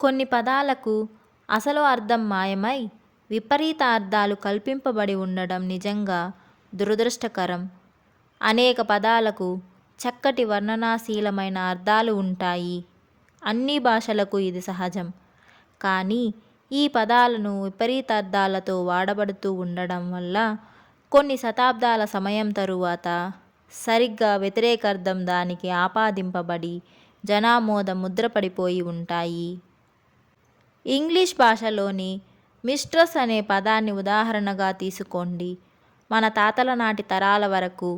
కొన్ని పదాలకు అసలు అర్థం మాయమై విపరీత అర్థాలు కల్పింపబడి ఉండడం నిజంగా దురదృష్టకరం. అనేక పదాలకు చక్కటి వర్ణనాశీలమైన అర్థాలు ఉంటాయి. అన్ని భాషలకు ఇది సహజం. కానీ ఈ పదాలను విపరీత అర్థాలతో వాడబడుతూ ఉండడం వల్ల కొన్ని శతాబ్దాల సమయం తరువాత సరిగ్గా వ్యతిరేక అర్థం దానికి ఆపాదింపబడి జనామోద ముద్రపడిపోయి ఉంటాయి. ఇంగ్లీష్ భాషలోని మిస్ట్రస్ అనే పదాన్ని ఉదాహరణగా తీసుకోండి. మన తాతల నాటి తరాల వరకు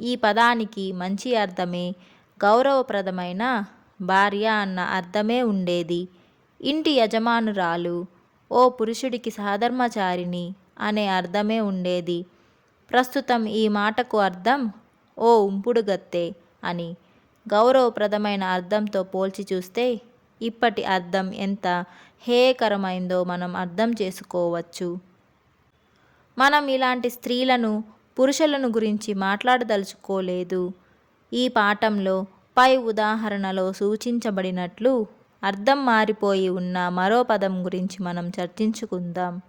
ఈ పదానికి మంచి అర్థమే గౌరవప్రదమైన భార్య అన్న అర్థమే ఉండేది. ఇంటి యజమానురాలు ఓ పురుషుడికి సహధర్మచారిణి అనే అర్థమే ఉండేది. ప్రస్తుతం ఈ మాటకు అర్థం ఓ ఉంపుడుగత్తే అని గౌరవప్రదమైన అర్థంతో పోల్చి చూస్తే ఇప్పటి అర్థం ఎంత హేయకరమైందో మనం అర్థం చేసుకోవచ్చు. మనం ఇలాంటి స్త్రీలను పురుషులను గురించి మాట్లాడదలుచుకోలేదు. ఈ పాఠంలో పై ఉదాహరణలో సూచించబడినట్లు అర్థం మారిపోయి ఉన్న మరో పదం గురించి మనం చర్చించుకుందాం.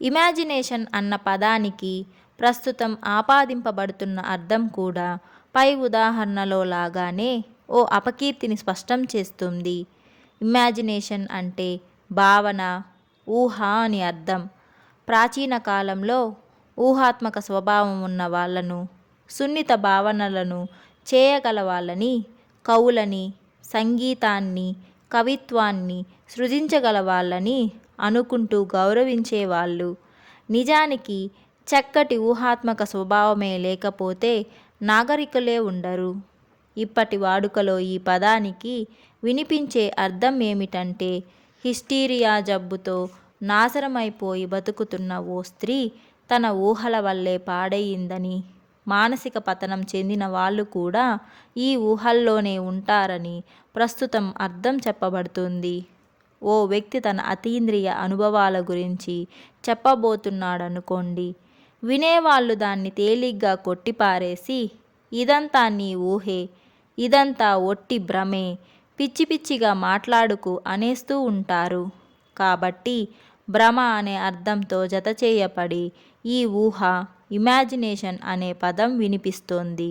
ఇమాజినేషన్ అన్న పదానికి ప్రస్తుతం ఆపాదింపబడుతున్న అర్థం కూడా పై ఉదాహరణలో లాగానే ఓ అపకీర్తిని స్పష్టం చేస్తుంది. ఇమాజినేషన్ అంటే భావన ఊహ అని అర్థం. ప్రాచీన కాలంలో ఊహాత్మక స్వభావం ఉన్న వాళ్ళను సున్నిత భావనలను చేయగల వాళ్ళని కవులని సంగీతాన్ని కవిత్వాన్ని సృజించగల వాళ్ళని అనుకుంటూ గౌరవించేవాళ్ళు నిజానికి చక్కటి ఊహాత్మక స్వభావమే లేకపోతే నాగరికులే ఉండరు. ఇప్పటి వాడుకలో ఈ పదానికి వినిపించే అర్థం ఏమిటంటే హిస్టీరియా జబ్బుతో నాశనమైపోయి బతుకుతున్న ఓ స్త్రీ తన ఊహల వల్లే పాడయిందని మానసిక పతనం చెందిన వాళ్ళు కూడా ఈ ఊహల్లోనే ఉంటారని ప్రస్తుతం అర్థం చెప్పబడుతుంది. ఓ వ్యక్తి తన అతీంద్రియ అనుభవాల గురించి చెప్పబోతున్నాడనుకోండి వినేవాళ్ళు దాన్ని తేలిగ్గా కొట్టిపారేసి ఇదంతా నీ ఊహే ఇదంతా ఒట్టి భ్రమే పిచ్చి పిచ్చిగా మాట్లాడుకు అనేస్తూ ఉంటారు. కాబట్టి భ్రమ అనే అర్థంతో జతచేయబడి ఈ ఊహ ఇమాజినేషన్ అనే పదం వినిపిస్తోంది.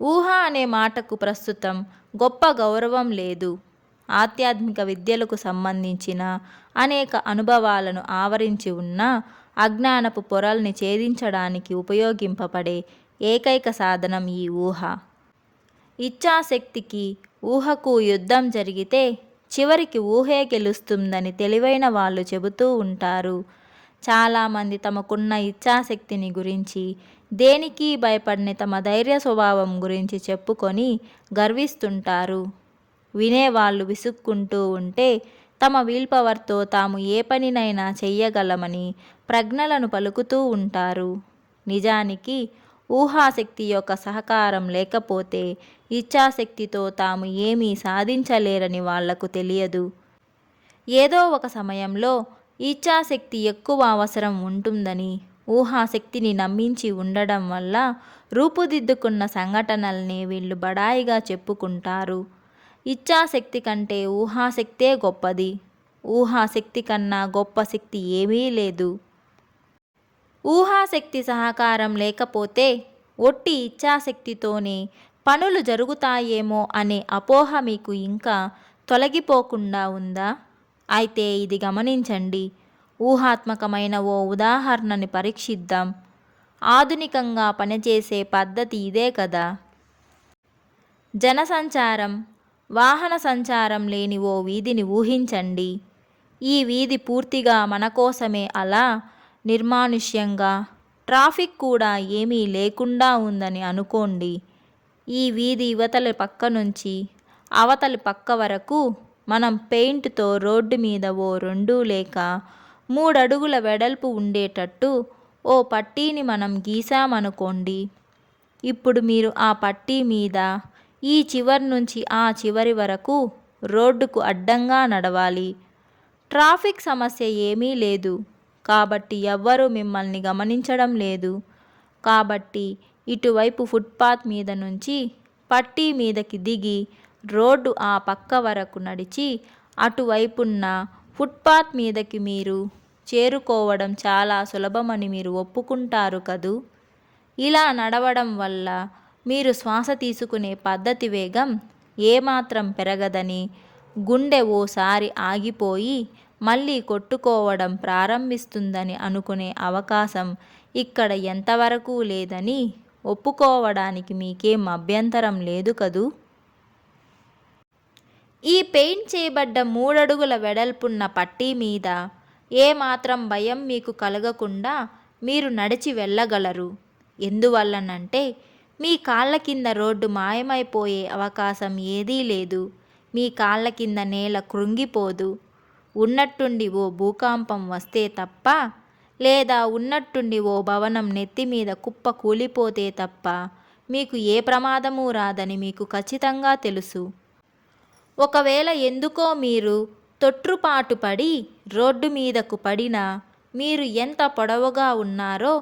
ఊహ అనే మాటకు ప్రస్తుతం గొప్ప గౌరవం లేదు. ఆధ్యాత్మిక విద్యలకు సంబంధించిన అనేక అనుభవాలను ఆవరించి ఉన్న అజ్ఞానపు పొరల్ని ఛేదించడానికి ఉపయోగింపబడే ఏకైక సాధనం ఈ ఊహ. ఇచ్ఛాశక్తికి ఊహకు యుద్ధం జరిగితే చివరికి ఊహే గెలుస్తుందని తెలివైన వాళ్ళు చెబుతూ ఉంటారు. చాలామంది తమకున్న ఇచ్ఛాశక్తిని గురించి దేనికి భయపడని తమ ధైర్య స్వభావం గురించి చెప్పుకొని గర్విస్తుంటారు. వినేవాళ్ళు విసుక్కుంటూ ఉంటే తమ విల్ పవర్తో తాము ఏ పనినైనా చెయ్యగలమని ప్రజ్ఞలను పలుకుతూ ఉంటారు. నిజానికి ఊహాశక్తి యొక్క సహకారం లేకపోతే ఇచ్ఛాశక్తితో తాము ఏమీ సాధించలేరని వాళ్ళకు తెలియదు. ఏదో ఒక సమయంలో ఇచ్ఛాశక్తి ఎక్కువ అవసరం ఉంటుందని ఊహాశక్తిని నమ్మించి ఉండడం వల్ల రూపుదిద్దుకున్న సంఘటనల్ని వీళ్ళు బడాయిగా చెప్పుకుంటారు. ఇచ్ఛాశక్తి కంటే ఊహాశక్తే గొప్పది. ఊహాశక్తి కన్నా గొప్ప శక్తి ఏమీ లేదు. ఊహాశక్తి సహకారం లేకపోతే ఒట్టి ఇచ్ఛాశక్తితోనే పనులు జరుగుతాయేమో అనే అపోహ మీకు ఇంకా తొలగిపోకుండా ఉందా? అయితే ఇది గమనించండి. ఊహాత్మకమైన ఓ ఉదాహరణని పరీక్షిద్దాం. ఆధునికంగా పనిచేసే పద్ధతి ఇదే కదా. జనసంచారం వాహన సంచారం లేని ఓ వీధిని ఊహించండి. ఈ వీధి పూర్తిగా మన కోసమే అలా? నిర్మానుష్యంగా? ట్రాఫిక్ కూడా ఏమీ లేకుండా ఉందని అనుకోండి. ఈ వీధి ఇవతలి పక్క నుంచి అవతలి పక్క వరకు మనం పెయింట్తో రోడ్డు మీద ఓ రెండు లేక మూడడుగుల వెడల్పు ఉండేటట్టు ఓ పట్టీని మనం గీసామనుకోండి ఇప్పుడు మీరు ఆ పట్టీ మీద ఈ చివరి నుంచి ఆ చివరి వరకు రోడ్డుకు అడ్డంగా నడవాలి. ట్రాఫిక్ సమస్య ఏమీ లేదు. కాబట్టి ఎవ్వరూ మిమ్మల్ని గమనించడం లేదు. కాబట్టి ఇటువైపు ఫుట్పాత్ మీద నుంచి పట్టీ మీదకి దిగి రోడ్డు ఆ పక్క వరకు నడిచి అటువైపున్న ఫుట్పాత్ మీదకి మీరు చేరుకోవడం చాలా సులభమని మీరు ఒప్పుకుంటారు కదూ? ఇలా నడవడం వల్ల మీరు శ్వాస తీసుకునే పద్ధతి వేగం ఏమాత్రం పెరగదని గుండె ఓసారి ఆగిపోయి మళ్ళీ కొట్టుకోవడం ప్రారంభిస్తుందని అనుకునే అవకాశం ఇక్కడ ఎంతవరకు లేదని ఒప్పుకోవడానికి మీకేం అభ్యంతరం లేదు కదూ? ఈ పెయింట్ చేయబడ్డ మూడడుగుల వెడల్పున్న పట్టీ మీద ఏమాత్రం భయం మీకు కలగకుండా మీరు నడిచి వెళ్ళగలరు. ఎందువల్లనంటే మీ కాళ్ళ కింద రోడ్డు మాయమైపోయే అవకాశం ఏదీ లేదు. మీ కాళ్ళ కింద నేల కృంగిపోదు. ఉన్నట్టుండి ఓ భూకంపం వస్తే తప్ప లేదా ఉన్నట్టుండి ఓ భవనం నెత్తి మీద కుప్ప కూలిపోతే తప్ప మీకు ఏ ప్రమాదము రాదని మీకు ఖచ్చితంగా తెలుసు. ఒకవేళ ఎందుకో మీరు తొట్రుపాటు పడి రోడ్డు మీదకు పడినా మీరు ఎంత పొడవుగా ఉన్నారో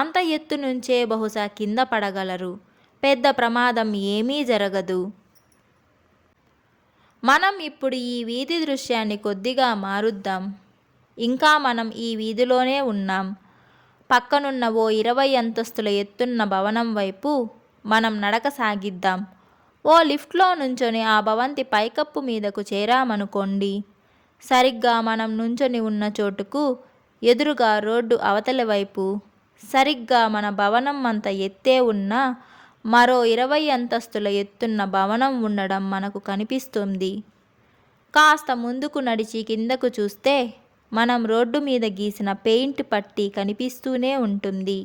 అంత ఎత్తు నుంచే బహుశా కింద పడగలరు. పెద్ద ప్రమాదం ఏమీ జరగదు. మనం ఇప్పుడు ఈ వీధి దృశ్యాన్ని కొద్దిగా మారుద్దాం. ఇంకా మనం ఈ వీధిలోనే ఉన్నాం. పక్కనున్న ఓ ఇరవై అంతస్తుల ఎత్తున్న భవనం వైపు మనం నడక సాగిద్దాం. ఓ లిఫ్ట్లో నుంచొని ఆ భవంతి పైకప్పు మీదకు చేరామనుకోండి. సరిగ్గా మనం నుంచొని ఉన్న చోటుకు ఎదురుగా రోడ్డు అవతలి వైపు సరిగ్గా మన భవనం అంత ఎత్తే ఉన్న మరో ఇరవై అంతస్తుల ఎత్తున్న భవనం ఉండడం మనకు కనిపిస్తుంది. కాస్త ముందుకు నడిచి కిందకు చూస్తే మనం రోడ్డు మీద గీసిన పెయింట్ పట్టి కనిపిస్తూనే ఉంటుంది.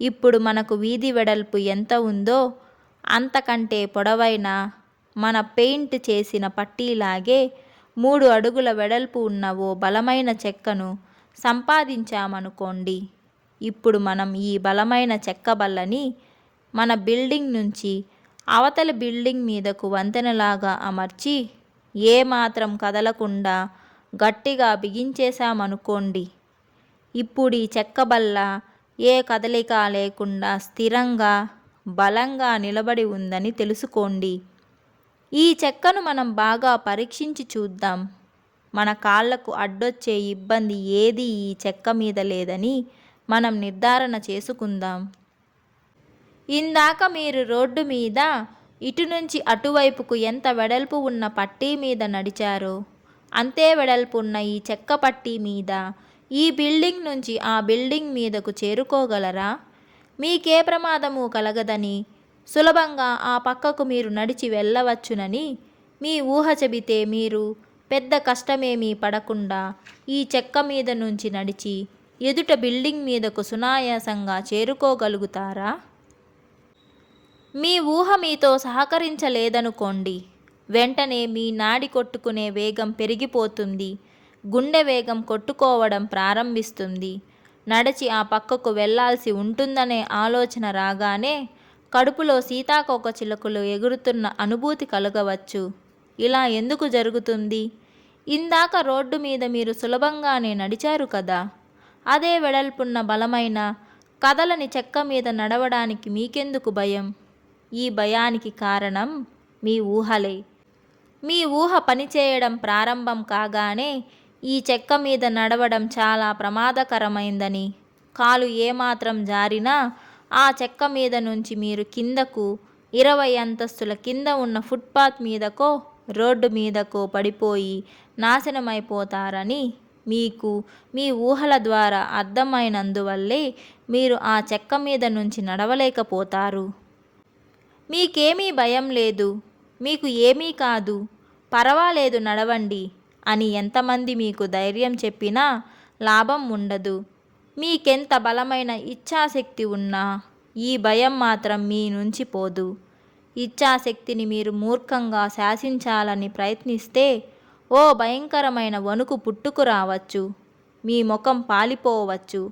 ఇప్పుడు మనకు వీధి వెడల్పు ఎంత ఉందో అంతకంటే పొడవైన మన పెయింట్ చేసిన పట్టీలాగే మూడు అడుగుల వెడల్పు ఉన్న ఓ బలమైన చెక్కను సంపాదించామనుకోండి. ఇప్పుడు మనం ఈ బలమైన చెక్క బల్లని మన బిల్డింగ్ నుంచి అవతలి బిల్డింగ్ మీదకు వంతెనలాగా అమర్చి ఏమాత్రం కదలకుండా గట్టిగా బిగించేశామనుకోండి. ఇప్పుడు ఈ చెక్క బల్ల ఏ కదలిక లేకుండా స్థిరంగా బలంగా నిలబడి ఉందని తెలుసుకోండి. ఈ చెక్కను మనం బాగా పరీక్షించి చూద్దాం. మన కాళ్ళకు అడ్డొచ్చే ఇబ్బంది ఏది ఈ చెక్క మీద లేదని మనం నిర్ధారణ చేసుకుందాం. ఇందాక మీరు రోడ్డు మీద ఇటు నుంచి అటువైపుకు ఎంత వెడల్పు ఉన్న పట్టీ మీద నడిచారో అంతే వెడల్పున్న ఈ చెక్క పట్టీ మీద ఈ బిల్డింగ్ నుంచి ఆ బిల్డింగ్ మీదకు చేరుకోగలరా? మీకే ప్రమాదము కలగదని సులభంగా ఆ పక్కకు మీరు నడిచి వెళ్ళవచ్చునని మీ ఊహ చెబితే మీరు పెద్ద కష్టమేమీ పడకుండా ఈ చెక్క మీద నుంచి నడిచి ఎదుట బిల్డింగ్ మీదకు సునాయాసంగా చేరుకోగలుగుతారా? మీ ఊహ మీతో సహకరించలేదనుకోండి. వెంటనే మీ నాడి కొట్టుకునే వేగం పెరిగిపోతుంది. గుండె వేగం కొట్టుకోవడం ప్రారంభిస్తుంది. నడిచి ఆ పక్కకు వెళ్ళాల్సి ఉంటుందనే ఆలోచన రాగానే కడుపులో సీతాకోక చిలుకలు ఎగురుతున్న అనుభూతి కలగవచ్చు. ఇలా ఎందుకు జరుగుతుంది? ఇందాక రోడ్డు మీద మీరు సులభంగానే నడిచారు కదా? అదే వెడల్పున్న బలమైన కదలని చెక్క మీద నడవడానికి మీకెందుకు భయం? ఈ భయానికి కారణం మీ ఊహలే. మీ ఊహ పనిచేయడం ప్రారంభం కాగానే ఈ చెక్క మీద నడవడం చాలా ప్రమాదకరమైందని. కాలు ఏమాత్రం జారినా ఆ చెక్క మీద నుంచి మీరు కిందకు ఇరవై అంతస్తుల కింద ఉన్న ఫుట్పాత్ మీదకో రోడ్డు మీదకో పడిపోయి నాశనమైపోతారని మీకు మీ ఊహల ద్వారా అర్థమైనందువల్లే మీరు ఆ చెక్క మీద నుంచి నడవలేకపోతారు. మీకేమీ భయం లేదు. మీకు ఏమీ కాదు. పర్వాలేదు నడవండి అని ఎంతమంది మీకు ధైర్యం చెప్పినా లాభం ఉండదు. మీకెంత బలమైన ఇచ్ఛాశక్తి ఉన్నా ఈ భయం మాత్రం మీ నుంచి పోదు. ఇచ్ఛాశక్తిని మీరు మూర్ఖంగా శాసించాలని ప్రయత్నిస్తే ఓ భయంకరమైన వణుకు పుట్టుకు రావచ్చు మీ ముఖం పాలిపోవచ్చు.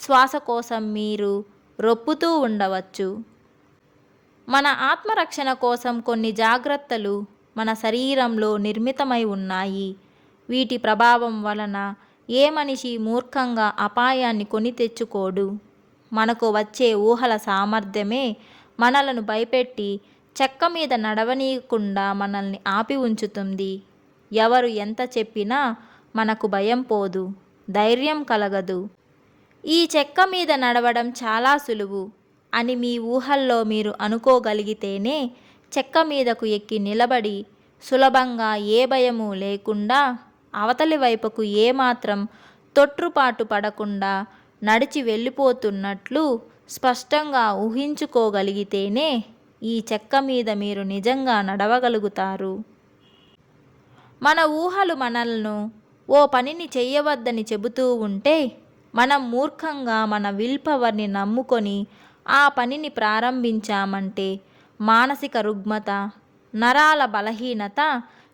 శ్వాస కోసం మీరు రొప్పుతూ ఉండవచ్చు. మన ఆత్మరక్షణ కోసం కొన్ని జాగ్రత్తలు మన శరీరంలో నిర్మితమై ఉన్నాయి. వీటి ప్రభావం వలన ఏ మనిషి మూర్ఖంగా అపాయాన్ని కొని తెచ్చుకోడు. మనకు వచ్చే ఊహల సామర్థ్యమే మనలను భయపెట్టి చెక్క మీద నడవనీయకుండా మనల్ని ఆపి ఉంచుతుంది. ఎవరు ఎంత చెప్పినా మనకు భయం పోదు ధైర్యం కలగదు. ఈ చెక్క మీద నడవడం చాలా సులువు. అని మీ ఊహల్లో మీరు అనుకోగలిగితేనే చెక్క మీదకు ఎక్కి నిలబడి సులభంగా ఏ భయము లేకుండా అవతలి వైపుకు ఏమాత్రం తొట్రుపాటు పడకుండా నడిచి వెళ్ళిపోతున్నట్లు స్పష్టంగా ఊహించుకోగలిగితేనే ఈ చెక్క మీద మీరు నిజంగా నడవగలుగుతారు. మన ఊహలు మనల్ని ఓ పనిని చెయ్యవద్దని చెబుతూ ఉంటే మనం మూర్ఖంగా మన విల్ పవర్ని నమ్ముకొని ఆ పనిని ప్రారంభించామంటే మానసిక రుగ్మత నరాల బలహీనత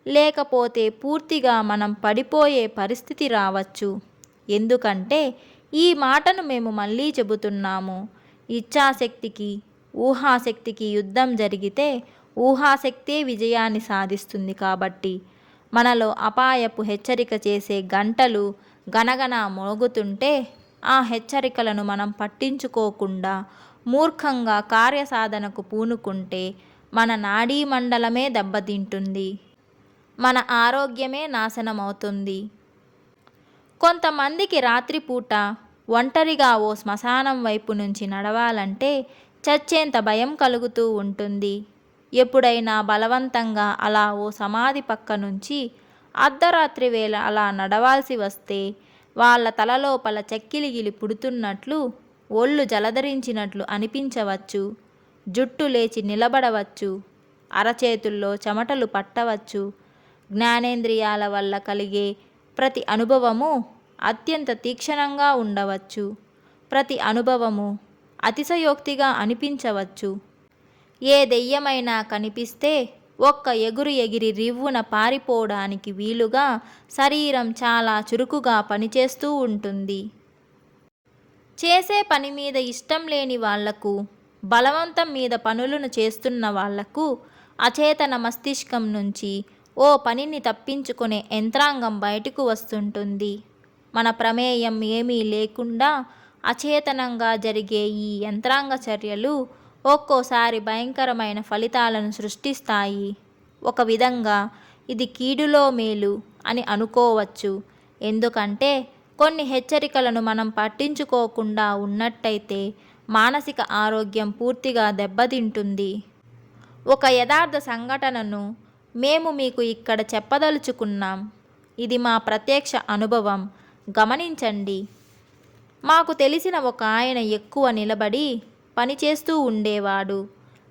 లేకపోతే పూర్తిగా మనం పడిపోయే పరిస్థితి రావచ్చు. ఎందుకంటే ఈ మాటను మేము మళ్ళీ చెబుతున్నాము. ఇచ్ఛాశక్తికి ఊహాశక్తికి యుద్ధం జరిగితే ఊహాశక్తే విజయాన్ని సాధిస్తుంది కాబట్టి మనలో అపాయపు హెచ్చరిక చేసే గంటలు గనగన మోగుతుంటే ఆ హెచ్చరికలను మనం పట్టించుకోకుండా మూర్ఖంగా కార్యసాధనకు పూనుకుంటే మన నాడీ మండలమే దెబ్బతింటుంది. మన ఆరోగ్యమే నాశనమవుతుంది. కొంతమందికి రాత్రిపూట ఒంటరిగా ఓ శ్మశానం వైపు నుంచి నడవాలంటే చచ్చేంత భయం కలుగుతూ ఉంటుంది. ఎప్పుడైనా బలవంతంగా అలా ఓ సమాధి పక్క నుంచి అర్ధరాత్రి వేళ అలా నడవాల్సి వస్తే వాళ్ళ తలలోపల చెక్కిలిగిలి పుడుతున్నట్లు ఒళ్ళు జలధరించినట్లు అనిపించవచ్చు జుట్టు లేచి నిలబడవచ్చు అరచేతుల్లో చెమటలు పట్టవచ్చు. జ్ఞానేంద్రియాల వల్ల కలిగే ప్రతి అనుభవము అత్యంత తీక్షణంగా ఉండవచ్చు. ప్రతి అనుభవము అతిశయోక్తిగా అనిపించవచ్చు. ఏ దెయ్యమైనా కనిపిస్తే ఒక్క ఎగురు ఎగిరి రివ్వున పారిపోవడానికి వీలుగా శరీరం చాలా చురుకుగా పనిచేస్తూ ఉంటుంది. చేసే పని మీద ఇష్టం లేని వాళ్ళకు బలవంతం మీద పనులను చేస్తున్న వాళ్ళకు అచేతన మస్తిష్కం నుంచి ఓ పనిని తప్పించుకునే యంత్రాంగం బయటకు వస్తుంటుంది. మన ప్రమేయం ఏమీ లేకుండా అచేతనంగా జరిగే ఈ యంత్రాంగ చర్యలు ఒక్కోసారి భయంకరమైన ఫలితాలను సృష్టిస్తాయి. ఒక విధంగా ఇది కీడులో మేలు అని అనుకోవచ్చు. ఎందుకంటే కొన్ని హెచ్చరికలను మనం పట్టించుకోకుండా ఉన్నట్టయితే మానసిక ఆరోగ్యం పూర్తిగా దెబ్బతింటుంది. ఒక యథార్థ సంఘటనను మేము మీకు ఇక్కడ చెప్పదలుచుకున్నాం. ఇది మా ప్రత్యక్ష అనుభవం. గమనించండి. మాకు తెలిసిన ఒక ఆయన ఎక్కువ నిలబడి పనిచేస్తూ ఉండేవాడు.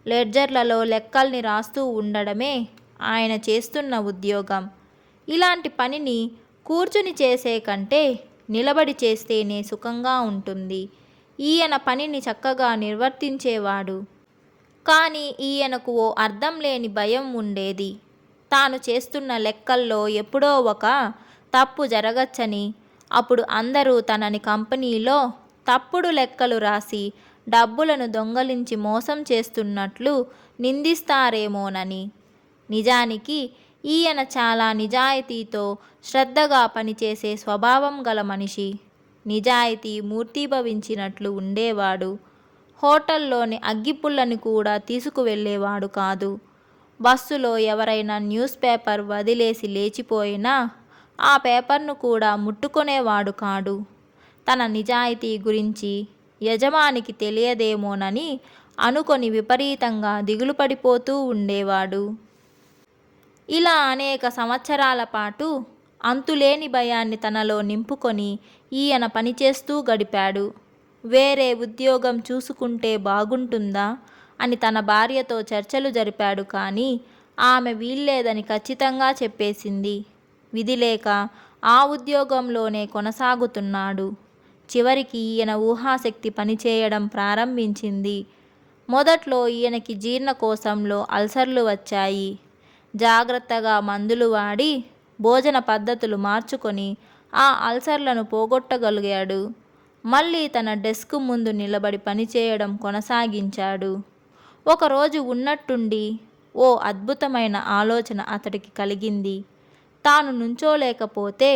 లెడ్జర్లలో లెక్కల్ని రాస్తూ ఉండడమే ఆయన చేస్తున్న ఉద్యోగం. ఇలాంటి పనిని కూర్చుని చేసే కంటే నిలబడి చేస్తేనే సుఖంగా ఉంటుంది. ఈయన పనిని చక్కగా నిర్వర్తించేవాడు. కానీ ఈయనకు ఓ అర్థం లేని భయం ఉండేది. తాను చేస్తున్న లెక్కల్లో ఎప్పుడో ఒక తప్పు జరగచ్చని అప్పుడు అందరూ తనని కంపెనీలో తప్పుడు లెక్కలు రాసి డబ్బులను దొంగలించి మోసం చేస్తున్నట్లు నిందిస్తారేమోనని. నిజానికి ఈయన చాలా నిజాయితీతో శ్రద్ధగా పనిచేసే స్వభావం గల మనిషి. నిజాయితీ మూర్తీభవించినట్లు ఉండేవాడు. హోటల్లోని అగ్గిపుల్లని కూడా తీసుకువెళ్ళేవాడు కాదు. బస్సులో ఎవరైనా న్యూస్ పేపర్ వదిలేసి లేచిపోయినా ఆ పేపర్ను కూడా ముట్టుకునేవాడు కాడు. తన నిజాయితీ గురించి యజమానికి తెలియదేమోనని అనుకొని విపరీతంగా దిగులు పడిపోతూ ఉండేవాడు. ఇలా అనేక సంవత్సరాల పాటు అంతులేని భయాన్ని తనలో నింపుకొని ఈయన పనిచేస్తూ గడిపాడు. వేరే ఉద్యోగం చూసుకుంటే బాగుంటుందా అని తన భార్యతో చర్చలు జరిపాడు కానీ ఆమె వీల్లేదని ఖచ్చితంగా చెప్పేసింది. విధిలేక ఆ ఉద్యోగంలోనే కొనసాగుతున్నాడు. చివరికి ఈయన ఊహాశక్తి పనిచేయడం ప్రారంభించింది. మొదట్లో ఈయనకి జీర్ణకోశంలో అల్సర్లు వచ్చాయి. జాగ్రత్తగా మందులు వాడి భోజన పద్ధతులు మార్చుకొని ఆ అల్సర్లను పోగొట్టగలిగాడు. మళ్ళీ తన డెస్క్ ముందు నిలబడి పనిచేయడం కొనసాగించాడు. ఒకరోజు ఉన్నట్టుండి ఓ అద్భుతమైన ఆలోచన అతడికి కలిగింది. తాను నుంచోలేకపోతే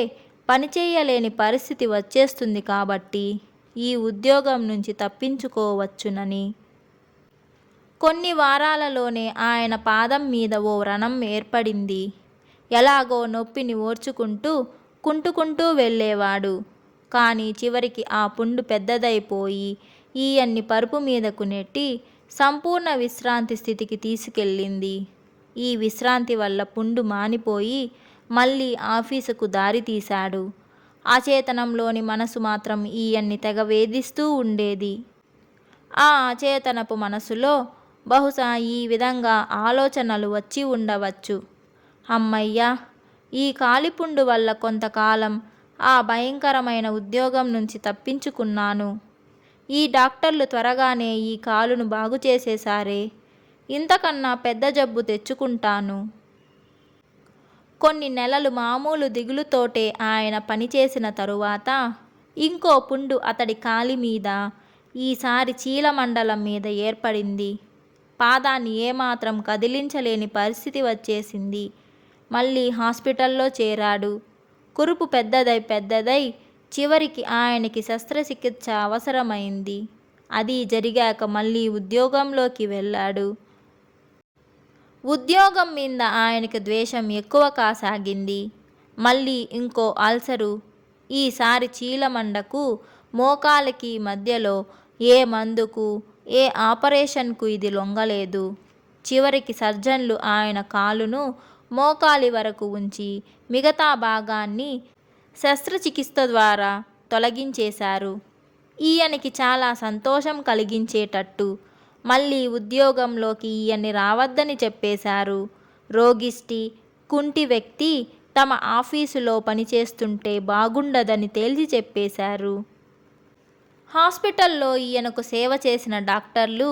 పనిచేయలేని పరిస్థితి వచ్చేస్తుంది కాబట్టి ఈ ఉద్యోగం నుంచి తప్పించుకోవచ్చునని కొన్ని వారాలలోనే ఆయన పాదం మీద ఓ వ్రణం ఏర్పడింది. ఎలాగో నొప్పిని ఓర్చుకుంటూ కుంటుకుంటూ వెళ్ళేవాడు. కానీ చివరికి ఆ పుండు పెద్దదైపోయి ఈయన్ని పరుపు మీదకు నెట్టి సంపూర్ణ విశ్రాంతి స్థితికి తీసుకెళ్ళింది. ఈ విశ్రాంతి వల్ల పుండు మానిపోయి మళ్ళీ ఆఫీసుకు దారి తీశాడు. అచేతనంలోని మనసు మాత్రం ఈయన్ని తెగ వేధిస్తూ ఉండేది. ఆ అచేతనపు మనసులో బహుశా ఈ విధంగా ఆలోచనలు వచ్చి ఉండవచ్చు. అమ్మయ్యా ఈ కాలిపుండు వల్ల కొంతకాలం ఆ భయంకరమైన ఉద్యోగం నుంచి తప్పించుకున్నాను. ఈ డాక్టర్లు త్వరగానే ఈ కాలును బాగు చేసేసారే ఇంతకన్నా పెద్ద జబ్బు తెచ్చుకుంటాను. కొన్ని నెలలు మామూలు దిగులుతోటే ఆయన పనిచేసిన తరువాత ఇంకో పుండు అతడి కాలి మీద ఈసారి చీలమండలం మీద ఏర్పడింది. పాదాన్ని ఏమాత్రం కదిలించలేని పరిస్థితి వచ్చేసింది. మళ్ళీ హాస్పిటల్లో చేరాడు. కురుపు పెద్దదై పెద్దదై చివరికి ఆయనకి శస్త్రచికిత్స అవసరమైంది. అది జరిగాక మళ్ళీ ఉద్యోగంలోకి వెళ్ళాడు. ఉద్యోగం మీద ఆయనకు ద్వేషం ఎక్కువ కాసాగింది. మళ్ళీ ఇంకో అల్సరు ఈసారి చీలమండకు మోకాలకి మధ్యలో ఏ మందుకు ఏ ఆపరేషన్కు ఇది లొంగలేదు. చివరికి సర్జన్లు ఆయన కాలును మోకాలి వరకు ఉంచి మిగతా భాగాన్ని శస్త్రచికిత్స ద్వారా తొలగించేశారు. ఈయనకి చాలా సంతోషం కలిగించేటట్టు మళ్ళీ ఉద్యోగంలోకి ఈయన్ని రావద్దని చెప్పేశారు. రోగిష్టి కుంటి వ్యక్తి తమ ఆఫీసులో పనిచేస్తుంటే బాగుండదని తేల్చి చెప్పేశారు. హాస్పిటల్లో ఈయనకు సేవ చేసిన డాక్టర్లు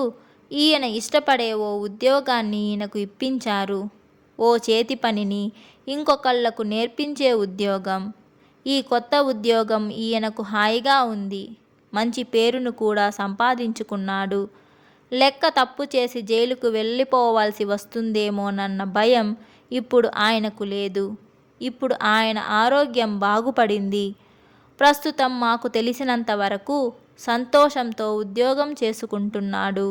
ఈయన ఇష్టపడే ఓ ఉద్యోగాన్ని ఈయనకు ఇప్పించారు. ఓ చేతి పనిని ఇంకొకళ్ళకు నేర్పించే ఉద్యోగం. ఈ కొత్త ఉద్యోగం ఈయనకు హాయిగా ఉంది. మంచి పేరును కూడా సంపాదించుకున్నాడు. లెక్క తప్పు చేసి జైలుకు వెళ్ళిపోవాల్సి వస్తుందేమోనన్న భయం ఇప్పుడు ఆయనకు లేదు. ఇప్పుడు ఆయన ఆరోగ్యం బాగుపడింది. ప్రస్తుతం మాకు తెలిసినంత వరకు సంతోషంతో ఉద్యోగం చేసుకుంటున్నాడు.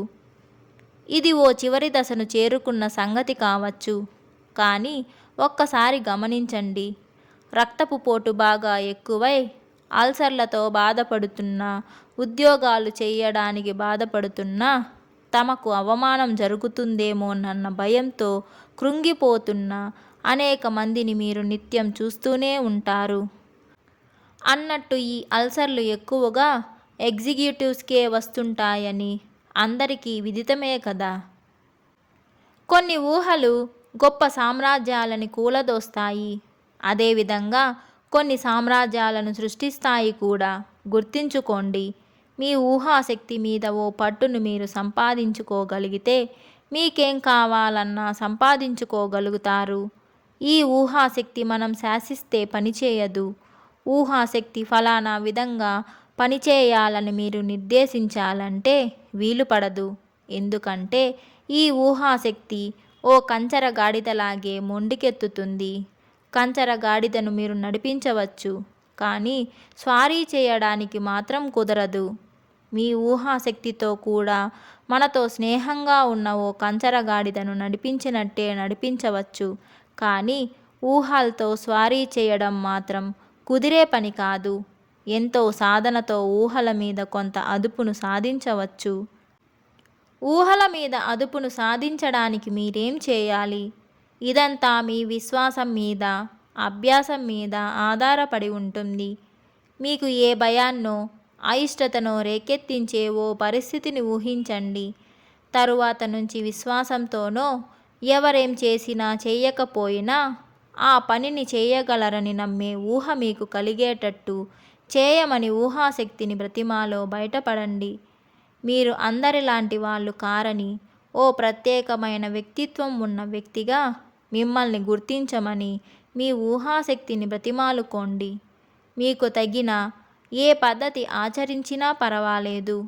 ఇది ఓ చివరి దశను చేరుకున్న సంగతి కావచ్చు. కానీ ఒక్కసారి గమనించండి. రక్తపు పోటు బాగా ఎక్కువై అల్సర్లతో బాధపడుతున్న ఉద్యోగాలు చేయడానికి బాధపడుతున్నా తమకు అవమానం జరుగుతుందేమోనన్న భయంతో కృంగిపోతున్న అనేక మందిని మీరు నిత్యం చూస్తూనే ఉంటారు. అన్నట్టు ఈ అల్సర్లు ఎక్కువగా ఎగ్జిక్యూటివ్స్కే వస్తుంటాయని అందరికీ విదితమే కదా. కొన్ని ఊహలు గొప్ప సామ్రాజ్యాలని కూలదోస్తాయి. అదేవిధంగా కొన్ని సామ్రాజ్యాలను సృష్టిస్తాయి కూడా. గుర్తించుకోండి మీ ఊహాశక్తి మీద ఓ పట్టును మీరు సంపాదించుకోగలిగితే మీకేం కావాలన్నా సంపాదించుకోగలుగుతారు. ఈ ఊహాశక్తి మనం శాసిస్తే పనిచేయదు. ఊహాశక్తి ఫలానా విధంగా పనిచేయాలని మీరు నిర్దేశించాలంటే వీలు పడదు. ఎందుకంటే ఈ ఊహాశక్తి ఓ కంచర గాడిదలాగే మొండికెత్తుతుంది. కంచర గాడిదను మీరు నడిపించవచ్చు కానీ స్వారీ చేయడానికి మాత్రం కుదరదు. మీ ఊహాశక్తితో కూడా మనతో స్నేహంగా ఉన్న ఓ కంచర గాడిదను నడిపించినట్టే నడిపించవచ్చు. కానీ ఊహాలతో స్వారీ చేయడం మాత్రం కుదిరే పని కాదు. ఎంతో సాధనతో ఊహల మీద కొంత అదుపును సాధించవచ్చు. ఊహల మీద అదుపును సాధించడానికి మీరేం చేయాలి? ఇదంతా మీ విశ్వాసం మీద అభ్యాసం మీద ఆధారపడి ఉంటుంది. మీకు ఏ భయాన్నో అయిష్టతనో రేకెత్తించే ఓ పరిస్థితిని ఊహించండి. తరువాత నుంచి విశ్వాసంతోనో ఎవరేం చేసినా చేయకపోయినా ఆ పనిని చేయగలరని నమ్మే ఊహ మీకు కలిగేటట్టు చేయమని ఊహాశక్తిని ప్రతిమాలో బయటపడండి. మీరు అందరిలాంటి వాళ్ళు కారని ఓ ప్రత్యేకమైన వ్యక్తిత్వం ఉన్న వ్యక్తిగా మిమ్మల్ని గుర్తించమని మీ ఊహాశక్తిని బ్రతిమాలుకోండి. మీకు తగిన ఏ పద్ధతి ఆచరించినా పర్వాలేదు.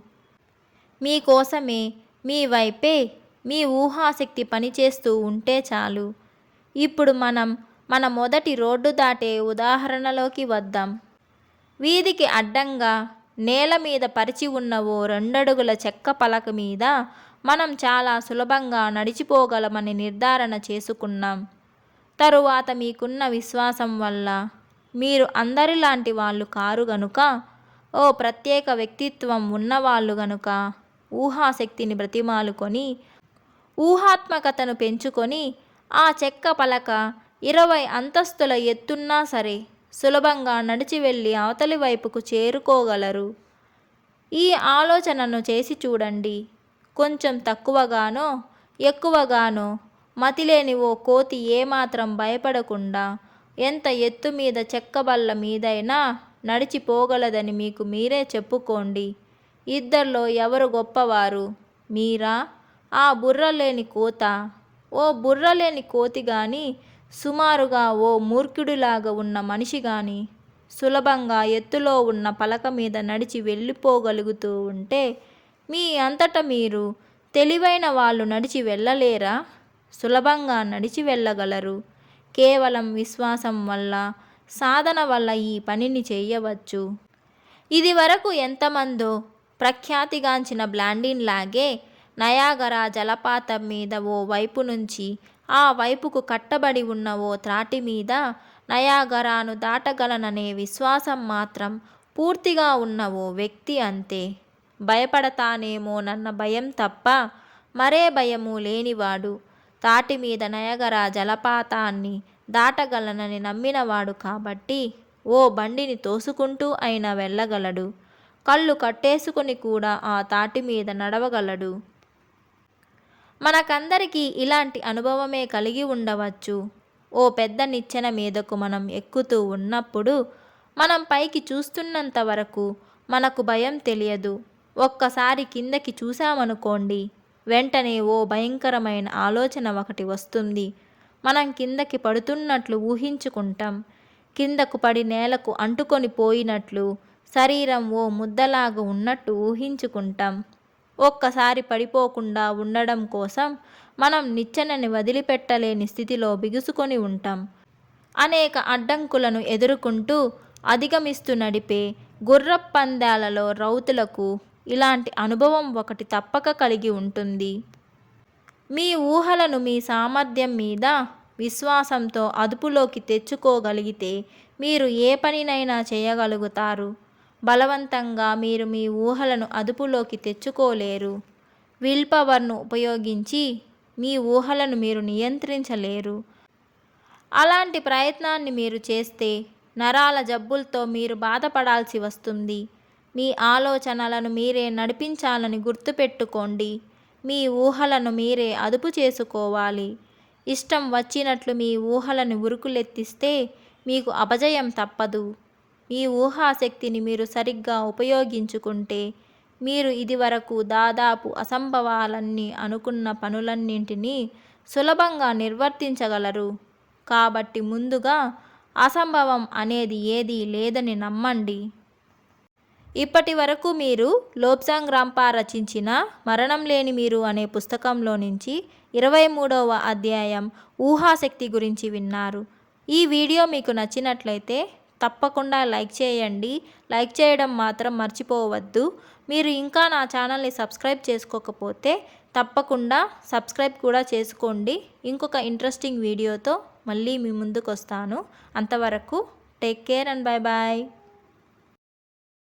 మీకోసమే మీ వైపే మీ ఊహాశక్తి పనిచేస్తూ ఉంటే చాలు. ఇప్పుడు మనం మన మొదటి రోడ్డు దాటే ఉదాహరణలోకి వద్దాం. వీధికి అడ్డంగా నేల మీద పరిచి ఉన్న ఓ రెండడుగుల చెక్క పలక మీద మనం చాలా సులభంగా నడిచిపోగలమని నిర్ధారణ చేసుకున్నాం. తరువాత మీకున్న విశ్వాసం వల్ల మీరు అందరిలాంటి వాళ్ళు కారు గనుక ఓ ప్రత్యేక వ్యక్తిత్వం ఉన్నవాళ్ళు గనుక ఊహాశక్తిని బ్రతిమాలుకొని ఊహాత్మకతను పెంచుకొని ఆ చెక్క పలక ఇరవై అంతస్తుల ఎత్తున్నా సరే సులభంగా నడిచి వెళ్ళి అవతలి వైపుకు చేరుకోగలరు. ఈ ఆలోచనను చేసి చూడండి. కొంచెం తక్కువగానో ఎక్కువగానో మతిలేని ఓ కోతి ఏమాత్రం భయపడకుండా ఎంత ఎత్తు మీద చెక్కబల్ల మీదైనా నడిచిపోగలదని మీకు మీరే చెప్పుకోండి. ఇద్దరిలో ఎవరు గొప్పవారు? మీరా? ఆ బుర్రలేని కోత? ఓ బుర్రలేని కోతి కానీ సుమారుగా ఓ మూర్ఖుడిలాగా ఉన్న మనిషి గాని సులభంగా ఎత్తులో ఉన్న పలక మీద నడిచి వెళ్ళిపోగలుగుతూ ఉంటే మీ అంతట మీరు తెలివైన వాళ్ళు నడిచి వెళ్ళలేరా? సులభంగా నడిచి వెళ్ళగలరు. కేవలం విశ్వాసం వల్ల సాధన వల్ల ఈ పనిని చేయవచ్చు. ఇది వరకు ఎంతమందో ప్రఖ్యాతిగాంచిన బ్లాండిన్ లాగే నయాగరా జలపాతం మీద ఓ వైపు నుంచి ఆ వైపుకు కట్టబడి ఉన్న ఓ త్రాటి మీద నయాగరాను దాటగలననే విశ్వాసం మాత్రం పూర్తిగా ఉన్న ఓ వ్యక్తి అంతే. భయపడతానేమోనన్న భయం తప్ప మరే భయము లేనివాడు. తాటి మీద నయగరా జలపాతాన్ని దాటగలనని నమ్మినవాడు కాబట్టి ఓ బండిని తోసుకుంటూ అయినా వెళ్ళగలడు. కళ్ళు కట్టేసుకుని కూడా ఆ తాటి మీద నడవగలడు. మనకందరికీ ఇలాంటి అనుభవమే కలిగి ఉండవచ్చు. ఓ పెద్ద నిచ్చెన మీదకు మనం ఎక్కుతూ ఉన్నప్పుడు మనం పైకి చూస్తున్నంత వరకు మనకు భయం తెలియదు. ఒక్కసారి కిందకి చూసామనుకోండి వెంటనే ఓ భయంకరమైన ఆలోచన ఒకటి వస్తుంది. మనం కిందకి పడుతున్నట్లు ఊహించుకుంటాం. కిందకు పడి నేలకు అంటుకొని పోయినట్లు శరీరం ఓ ముద్దలాగా ఉన్నట్టు ఊహించుకుంటాం. ఒక్కసారి పడిపోకుండా ఉండడం కోసం మనం నిచ్చెనని వదిలిపెట్టలేని స్థితిలో బిగుసుకొని ఉంటాం. అనేక అడ్డంకులను ఎదుర్కొంటూ అధిగమిస్తూ నడిపే గుర్రపందాలలో రౌతులకు ఇలాంటి అనుభవం ఒకటి తప్పక కలిగి ఉంటుంది. మీ ఊహలను మీ సామర్థ్యం మీద విశ్వాసంతో అదుపులోకి తెచ్చుకోగలిగితే మీరు ఏ పనినైనా చేయగలుగుతారు. బలవంతంగా మీరు మీ ఊహలను అదుపులోకి తెచ్చుకోలేరు. విల్ పవర్ను ఉపయోగించి మీ ఊహలను మీరు నియంత్రించలేరు. అలాంటి ప్రయత్నాన్ని మీరు చేస్తే నరాల జబ్బులతో మీరు బాధపడాల్సి వస్తుంది. మీ ఆలోచనలను మీరే నడిపించాలని గుర్తుపెట్టుకోండి. మీ ఊహలను మీరే అదుపు చేసుకోవాలి. ఇష్టం వచ్చినట్లు మీ ఊహలను ఉరుకులెత్తిస్తే మీకు అపజయం తప్పదు. మీ ఊహాశక్తిని మీరు సరిగ్గా ఉపయోగించుకుంటే మీరు ఇదివరకు దాదాపు అసంభవాలన్నీ అనుకున్న పనులన్నింటినీ సులభంగా నిర్వర్తించగలరు. కాబట్టి ముందుగా అసంభవం అనేది ఏదీ లేదని నమ్మండి. ఇప్పటి వరకు మీరు లోబ్సాంగ్ రాంపా రచించిన మరణం లేని మీరు అనే పుస్తకంలో నుంచి ఇరవై మూడవ అధ్యాయం ఊహాశక్తి గురించి విన్నారు. ఈ వీడియో మీకు నచ్చినట్లయితే తప్పకుండా లైక్ చేయండి. లైక్ చేయడం మాత్రం మర్చిపోవద్దు. మీరు ఇంకా నా ఛానల్ని సబ్స్క్రైబ్ చేసుకోకపోతే తప్పకుండా సబ్స్క్రైబ్ కూడా చేసుకోండి. ఇంకొక ఇంట్రెస్టింగ్ వీడియోతో మళ్ళీ మీ ముందుకు వస్తాను అంతవరకు take care and bye bye